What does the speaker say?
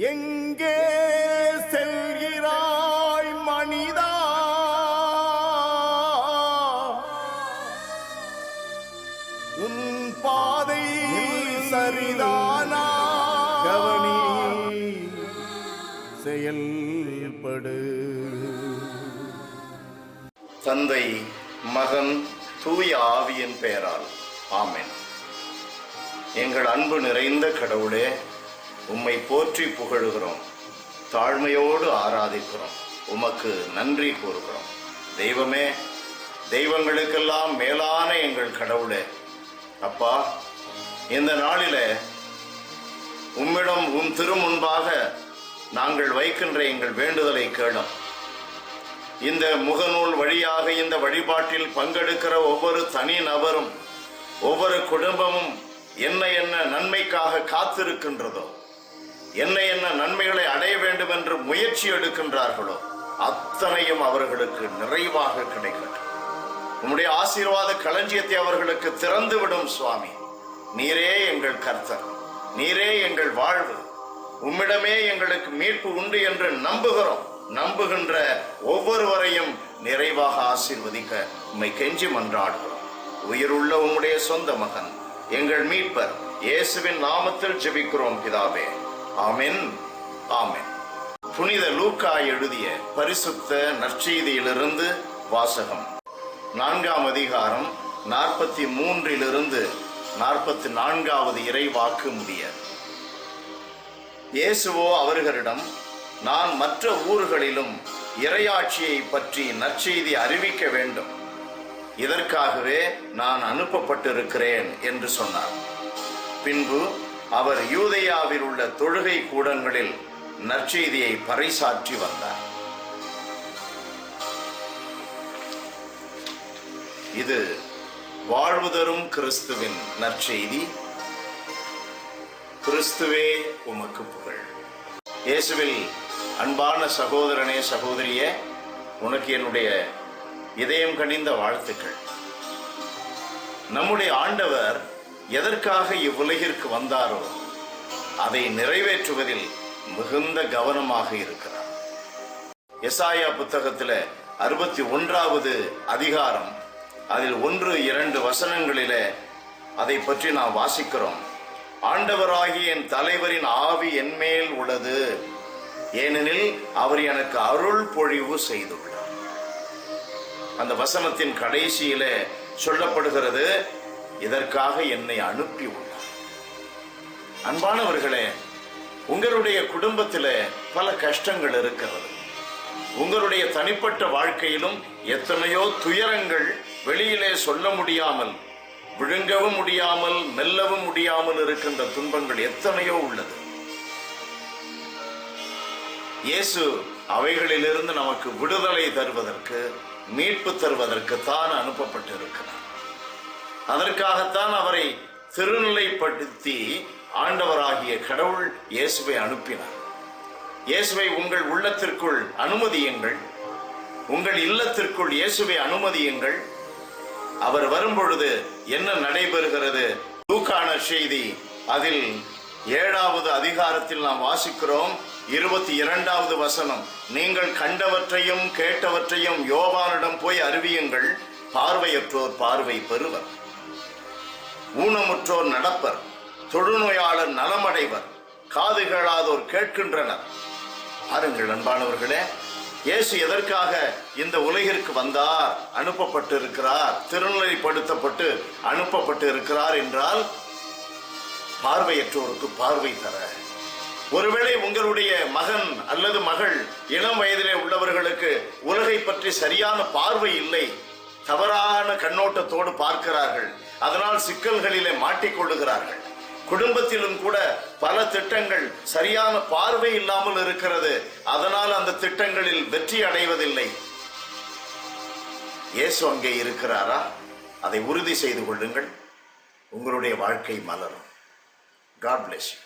எங்கே செல்கிறாய் மனிதா? உன் பாதை சரிதானா? கவனி செயல்படு. தந்தை மகன் தூய ஆவியின் பெயரால். ஆமென். எங்கள் அன்பு நிறைந்த கடவுளே உம்மை போற்றி புகழுகிறோம். தாழ்மையோடு ஆராதிக்கிறோம். உமக்கு நன்றி கூறுகிறோம். தெய்வமே தெய்வங்களுக்கெல்லாம் மேலான எங்கள் கடவுளே. அப்பா இந்த நாளில உம்மிடம் உம் திருமுன்பாக நாங்கள் வைக்கின்ற எங்கள் வேண்டுதலை கேளும். இந்த முகநூல் வழியாக இந்த வழிபாட்டில் பங்கெடுக்கிற ஒவ்வொரு தனி நபரும் ஒவ்வொரு குடும்பமும் என்ன என்ன நன்மைக்காக காத்திருக்கின்றதோ என்ன என்ன நன்மைகளை அடைய வேண்டும் என்று முயற்சி எடுக்கின்றார்களோ அத்தனையும் அவர்களுக்கு நிறைவாக கிடைக்கட்டும். உம்முடைய ஆசீர்வாத களஞ்சியத்தை அவர்களுக்கு திறந்து விடும் சுவாமி. நீரே எங்கள் கர்த்தர். நீரே எங்கள் வாழ்வு. உம்மிடமே எங்களுக்கு மீட்பு உண்டு என்று நம்புகிறோம். நம்புகின்ற ஒவ்வொருவரையும் நிறைவாக ஆசீர்வதிக்க உம்மை கெஞ்சி மன்றாடுகிறோம். உயிருள்ள உம்முடைய சொந்த மகன் எங்கள் மீட்பர் இயேசுவின் நாமத்தில் ஜெபிக்கிறோம் பிதாவே. ஆமென். ஆமென். புனித லூக்கா எழுதிய பரிசுத்த நற்செய்தியிலிருந்து வாசகம். நான்காம் அதிகாரம் நாற்பத்தி மூன்றிலிருந்து நாற்பத்தி நான்காவது இறை வாக்கு முடிய. இயேசுவோ அவர்களிடம் நான் மற்ற ஊர்களிலும் இறையாட்சியை பற்றி நற்செய்தி அறிவிக்க வேண்டும். இதற்காகவே நான் அனுப்பப்பட்டிருக்கிறேன் என்று சொன்னார். பின்பு அவர் யூதையாவில் உள்ள தொழுகை கூடங்களில் நற்செய்தியை பறைசாற்றி வந்தார். இது வாழ்வுதரும் கிறிஸ்துவின் நற்செய்தி. கிறிஸ்துவே உமக்கு புகழ். இயேசுவில் அன்பான சகோதரனே சகோதரிய உனக்கு என்னுடைய இதயம் கனிந்த வாழ்த்துக்கள். நம்முடைய ஆண்டவர் எதற்காக இவ்வுலகிற்கு வந்தாரோ அதை நிறைவேற்றுவதில் மிகுந்த கவனமாக இருக்கிறார். எசாயா புத்தகத்தில் அறுபத்தி ஒன்றாவது அதிகாரம் அதில் ஒன்று இரண்டு வசனங்களிலே அதை பற்றி நாம் வாசிக்கிறோம். ஆண்டவராகிய என் தலைவரின் ஆவி என்மேல் உள்ளது. ஏனெனில் அவர் எனக்கு அருள் பொழிவு செய்துள்ளார். அந்த வசனத்தின் கடைசியில சொல்லப்படுகிறது இதற்காக என்னை அனுப்பி உள்ளார்? அன்பானவர்களே உங்களுடைய குடும்பத்தில் பல கஷ்டங்கள் இருக்கிறது. உங்களுடைய தனிப்பட்ட வாழ்க்கையிலும் எத்தனையோ துயரங்கள் வெளியிலே சொல்ல முடியாமல் விழுங்கவும் முடியாமல் மெல்லவும் முடியாமல் இருக்கின்ற துன்பங்கள் எத்தனையோ உள்ளது. இயேசு அவைகளிலிருந்து நமக்கு விடுதலை தருவதற்கு மீட்பு தருவதற்கு தான் அனுப்பப்பட்டிருக்கிறார். அதற்காகத்தான் அவரை திருநிலைப்படுத்தி ஆண்டவராகிய கடவுள் இயேசுவை அனுப்பினார். இயேசுவை உங்கள் உள்ளத்திற்குள் அனுமதியுங்கள். உங்கள் இல்லத்திற்குள் இயேசுவை அனுமதியுங்கள். அவர் வரும்பொழுது என்ன நடைபெறுகிறது? தூக்கான செய்தி. அதில் ஏழாவது அதிகாரத்தில் நாம் வாசிக்கிறோம். இருபத்தி இரண்டாவது வசனம். நீங்கள் கண்டவற்றையும் கேட்டவற்றையும் யோவானிடம் போய் அறிவியுங்கள். பார்வையற்றோர் பார்வை பெறுவர். ஊனமுற்றோர் நடப்பர் தொழுநோயாளர் நலமடைவர் காது கேளாதோர் கேட்கின்றனர். பாருங்கள் அன்பானவர்களே இயேசு எதற்காக இந்த உலகிற்கு வந்தார் அனுப்பப்பட்டு இருக்கிறார் திருநிலைப்படுத்தப்பட்டு அனுப்பப்பட்டு இருக்கிறார் என்றால் பார்வையற்றோருக்கு பார்வை தர. ஒருவேளை உங்களுடைய மகன் அல்லது மகள் இளம் வயதிலே உள்ளவர்களுக்கு உலகை பற்றி சரியான பார்வை இல்லை தவறான கண்ணோட்டத்தோடு பார்க்கிறார்கள் அதனால் சிக்கல்களிலே மாட்டிக்கொள்ளுகிறார்கள் குடும்பத்திலும் கூட பல திட்டங்கள் சரியான பார்வை இல்லாமல் இருக்கிறது. அதனால் அந்த திட்டங்களில் வெற்றி அடைவதில்லை. இயேசு அங்கே இருக்கிறாரா? அதை உறுதி செய்து கொள்ளுங்கள். உங்களுடைய வாழ்க்கை மலரும். God bless you